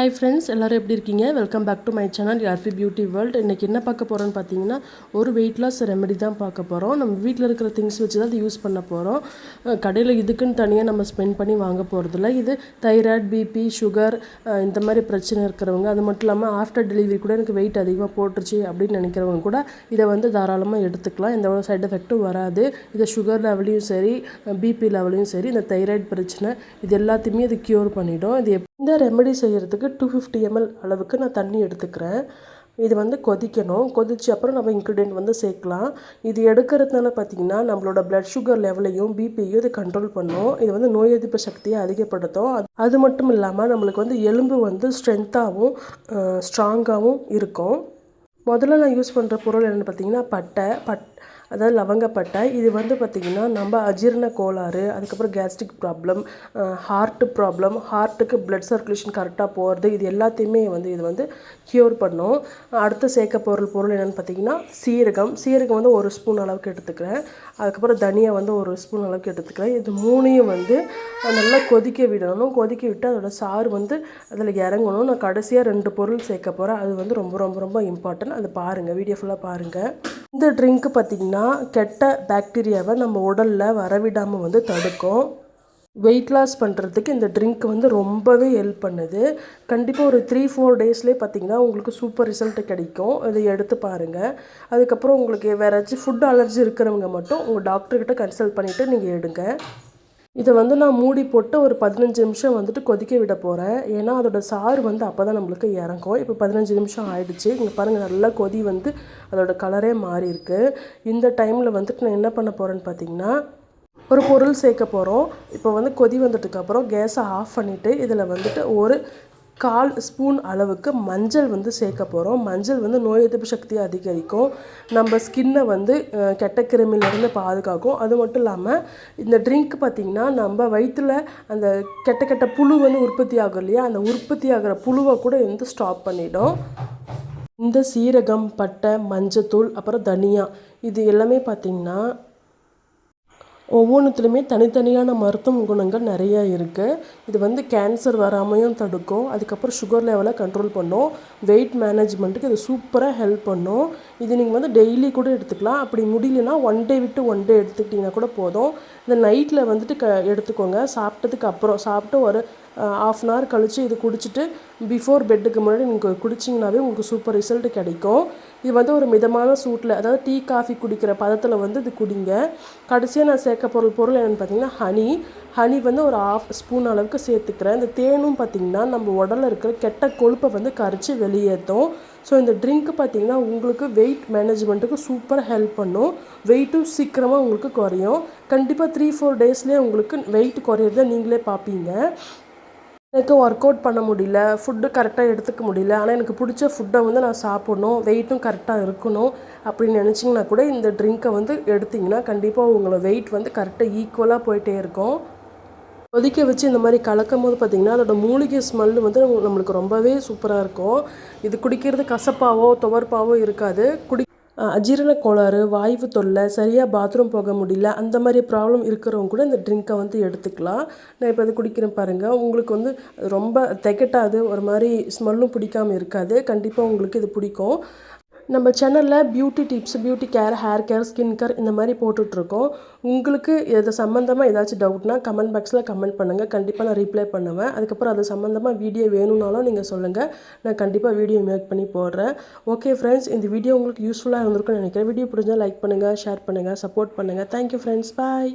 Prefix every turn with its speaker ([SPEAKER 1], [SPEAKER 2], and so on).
[SPEAKER 1] Hi friends எல்லோரும் எப்படி இருக்கீங்க? Welcome back to my channel யார்ஃபி beauty world இன்றைக்கி என்ன பார்க்க போகிறோன்னு பார்த்தீங்கன்னா ஒரு வெயிட் லாஸ் ரெமெடி தான் பார்க்க போகிறோம் நம்ம வீட்டில் இருக்கிற திங்ஸ் வச்சு தான் அது யூஸ் பண்ண போகிறோம் கடையில் இதுக்குன்னு தனியாக நம்ம ஸ்பெண்ட் பண்ணி வாங்க போகிறதில்ல இது தைராய்டு பிபி சுகர் இந்த மாதிரி பிரச்சனை இருக்கிறவங்க அது மட்டும் இல்லாமல் ஆஃப்டர் டெலிவரி கூட எனக்கு வெயிட் அதிகமாக போட்டுருச்சு அப்படின்னு நினைக்கிறவங்க கூட இதை வந்து தாராளமாக எடுத்துக்கலாம். எந்த ஒரு சைட் எஃபெக்ட்டும் வராது. இதை சுகர் லெவலையும் சரி பிபி லெவலையும் சரி இந்த தைராய்டு பிரச்சனை இது எல்லாத்தையுமே இது க்யூர் பண்ணிவிடும் இது இந்த ரெமெடி செய்கிறதுக்கு டூ ஃபிஃப்டி எம்எல் அளவுக்கு நான் தண்ணி எடுத்துக்கிறேன். இது வந்து கொதிக்கணும். கொதிச்சு அப்புறம் நம்ம இன்க்ரீடியன்ட் வந்து சேர்க்கலாம். இது எடுக்கிறதுனால பார்த்திங்கன்னா நம்மளோட ப்ளட் சுகர் லெவலையும் பிபியும் இது கண்ட்ரோல் பண்ணும். இது வந்து நோய் எதிர்ப்பு சக்தியை அதிகப்படுத்தும். அது மட்டும் இல்லாமல் நம்மளுக்கு வந்து எலும்பு வந்து ஸ்ட்ரென்த்தாகவும் ஸ்ட்ராங்காகவும் இருக்கும். முதல்ல நான் யூஸ் பண்ணுற பொருள் என்னென்னு பார்த்தீங்கன்னா பட்டை பட் அதாவது லவங்கப்பட்டை இது வந்து பார்த்திங்கன்னா நம்ம அஜீரண கோளாறு அதுக்கப்புறம் கேஸ்ட்ரிக் ப்ராப்ளம் ஹார்ட்டு ப்ராப்ளம் ஹார்ட்டுக்கு பிளட் சர்க்குலேஷன் கரெக்டாக போகிறது இது எல்லாத்தையுமே வந்து இது வந்து க்யூர் பண்ணும். அடுத்து சேர்க்க பொருள் பொருள் என்னென்னு பார்த்தீங்கன்னா சீரகம். சீரகம் வந்து ஒரு ஸ்பூன் அளவுக்கு எடுத்துக்கிறேன். அதுக்கப்புறம் தனியாக வந்து ஒரு ஸ்பூன் அளவுக்கு எடுத்துக்கிறேன். இது மூணையும் வந்து நல்லா கொதிக்க விடணும். கொதிக்க விட்டு அதோடய சாறு வந்து அதில் இறங்கணும். நான் கடைசியாக ரெண்டு பொருள் சேர்க்க போகிறேன் அது வந்து ரொம்ப ரொம்ப ரொம்ப இம்பார்ட்டன்ட் அது பாருங்கள் வீடியோ ஃபுல்லாக பாருங்கள் இந்த ட்ரிங்க்கு பார்த்திங்கன்னா கெட்ட பாக்டீரியாவை நம்ம உடலில் வரவிடாமல் வந்து தடுக்கும். வெயிட் லாஸ் பண்ணுறதுக்கு இந்த ட்ரிங்க் வந்து ரொம்பவே ஹெல்ப் பண்ணுது. கண்டிப்பாக ஒரு த்ரீ ஃபோர் டேஸ்லேயே பார்த்தீங்கன்னா உங்களுக்கு சூப்பர் ரிசல்ட் கிடைக்கும். இதை எடுத்து பாருங்கள் அதுக்கப்புறம் உங்களுக்கு வேறு ஏதாச்சும் ஃபுட் அலர்ஜி இருக்கிறவங்க மட்டும் உங்கள் டாக்டர்கிட்ட கன்சல்ட் பண்ணிவிட்டு நீங்கள் எடுங்க. இதை வந்து நான் மூடி போட்டு ஒரு பதினஞ்சு நிமிஷம் வந்துட்டு கொதிக்க விட போகிறேன் ஏன்னா அதோடய சாறு வந்து அப்போ தான் நம்மளுக்கு இறங்கும். இப்போ பதினஞ்சு நிமிஷம் ஆயிடுச்சு. இங்கே பாருங்கள் நல்லா கொதி வந்து அதோட கலரே மாறி இருக்குது இந்த டைமில் வந்துட்டு நான் என்ன பண்ண போகிறேன்னு பார்த்தீங்கன்னா ஒரு பொருள் சேர்க்க போகிறோம் இப்போ வந்து கொதி வந்ததுக்கப்புறம் கேஸை ஆஃப் பண்ணிவிட்டு இதில் வந்துட்டு ஒரு கால் ஸ்பூன் அளவுக்கு மஞ்சள் வந்து சேர்க்க போகிறோம் மஞ்சள் வந்து நோய் எதிர்ப்பு சக்தியை அதிகரிக்கும். நம்ம ஸ்கின்னை வந்து கெட்ட கிருமியிலேருந்து பாதுகாக்கும். அது மட்டும் இல்லாமல் இந்த ட்ரிங்க் பார்த்திங்கன்னா நம்ம வயிற்றில் அந்த கெட்ட கெட்ட புழு வந்து உற்பத்தி ஆகும் இல்லையா? அந்த உற்பத்தி ஆகிற புழுவை கூட வந்து ஸ்டாப் பண்ணிடும். இந்த சீரகம் பட்டை மஞ்சத்தூள் அப்புறம் தனியா. இது எல்லாமே பார்த்திங்கன்னா ஒவ்வொன்றுத்துலையுமே தனித்தனியான மருத்துவ குணங்கள் நிறையா இருக்குது இது வந்து கேன்சர் வராமையும் தடுக்கும். அதுக்கப்புறம் சுகர் லெவலை கண்ட்ரோல் பண்ணும். வெயிட் மேனேஜ்மெண்ட்டுக்கு இது சூப்பராக ஹெல்ப் பண்ணும். இது நீங்கள் வந்து டெய்லி கூட எடுத்துக்கலாம். அப்படி முடியலன்னா ஒன் டே விட்டு ஒன் டே எடுத்துக்கிட்டிங்கன்னா கூட போதும். இந்த நைட்டில் வந்துட்டு க எடுத்துக்கோங்க. சாப்பிட்டதுக்கு அப்புறம் சாப்பிட்டு ஒரு ஆஃப் அன் ஹவர் கழித்து இது குடிச்சிட்டு பிஃபோர் பெட்டுக்கு முன்னாடி நீங்கள் குடிச்சிங்கனாவே உங்களுக்கு சூப்பர் ரிசல்ட் கிடைக்கும். இது வந்து ஒரு மிதமான சூட்டில் அதாவது டீ காஃபி குடிக்கிற பதத்தில் வந்து இது குடிங்க. கடைசியாக நான் சேர்க்க பொருள் பொருள் என்னென்னு பார்த்தீங்கன்னா ஹனி ஹனி வந்து ஒரு ஆஃப் ஸ்பூன் அளவுக்கு சேர்த்துக்கிறேன். இந்த தேனும் பார்த்திங்கன்னா நம்ம உடலில் இருக்கிற கெட்ட கொழுப்பை வந்து கரைச்சி வெளியேற்றும். ஸோ இந்த ட்ரிங்க்கு பார்த்திங்கன்னா உங்களுக்கு வெயிட் மேனேஜ்மெண்ட்டுக்கு சூப்பராக ஹெல்ப் பண்ணும். வெயிட்டும் சீக்கிரமாக உங்களுக்கு குறையும். கண்டிப்பாக த்ரீ ஃபோர் டேஸ்லேயே உங்களுக்கு வெயிட் குறையிறத நீங்களே பார்ப்பீங்க எனக்கு ஒர்க் அவுட் பண்ண முடியல ஃபுட்டு கரெக்டாக எடுத்துக்க முடியல. ஆனால் எனக்கு பிடிச்ச ஃபுட்டை வந்து நான் சாப்பிட்ணும் வெயிட்டும் கரெக்டாக இருக்கணும் அப்படின்னு நினச்சிங்கன்னா கூட இந்த ட்ரிங்க்கை வந்து எடுத்திங்கன்னா கண்டிப்பாக உங்களை வெயிட் வந்து கரெக்டாக ஈக்குவலாக போயிட்டே இருக்கும். கொதிக்க வச்சு இந்த மாதிரி கலக்கும் போது பார்த்திங்கன்னா அதோட மூலிகை ஸ்மெல் வந்து நம்மளுக்கு ரொம்பவே சூப்பராக இருக்கும். இது குடிக்கிறது கசப்பாவோ துவர்ப்பாவோ இருக்காது. குடி அஜீரண கோளாறு வாய்வு தொல்லை சரியாக பாத்ரூம் போக முடியல அந்த மாதிரி ப்ராப்ளம் இருக்கிறவங்க கூட இந்த ட்ரிங்க்கை வந்து எடுத்துக்கலாம். நான் இப்போ அது குடிக்கிறேன் பாருங்கள் உங்களுக்கு வந்து ரொம்ப திகட்டாது ஒரு மாதிரி ஸ்மெல்லும் பிடிக்காமல் இருக்காது. கண்டிப்பாக உங்களுக்கு இது பிடிக்கும். நம்ம சேனலில் beauty tips beauty care hair care skin care இந்த மாதிரி போட்டுட்ருக்கோம். உங்களுக்கு இது சம்மந்தமாக ஏதாச்சும் டவுட்னா கமெண்ட் பாக்ஸில் கமெண்ட் பண்ணுங்கள் கண்டிப்பாக நான் ரிப்ளை பண்ணுவேன். அதுக்கப்புறம் அது சம்மந்தமாக வீடியோ வேணும்னாலும் நீங்கள் சொல்லுங்கள் நான் கண்டிப்பாக வீடியோ மேக் பண்ணி போடுறேன். ஓகே ஃப்ரெண்ட்ஸ் இந்த வீடியோ உங்களுக்கு யூஸ்ஃபுல்லாக இருந்திருக்குன்னு நினைக்கிறேன். வீடியோ பிடிச்சா லைக் பண்ணுங்கள் ஷேர் பண்ணுங்கள் சப்போர்ட் பண்ணுங்கள் தேங்க்யூ ஃப்ரெண்ட்ஸ் பாய்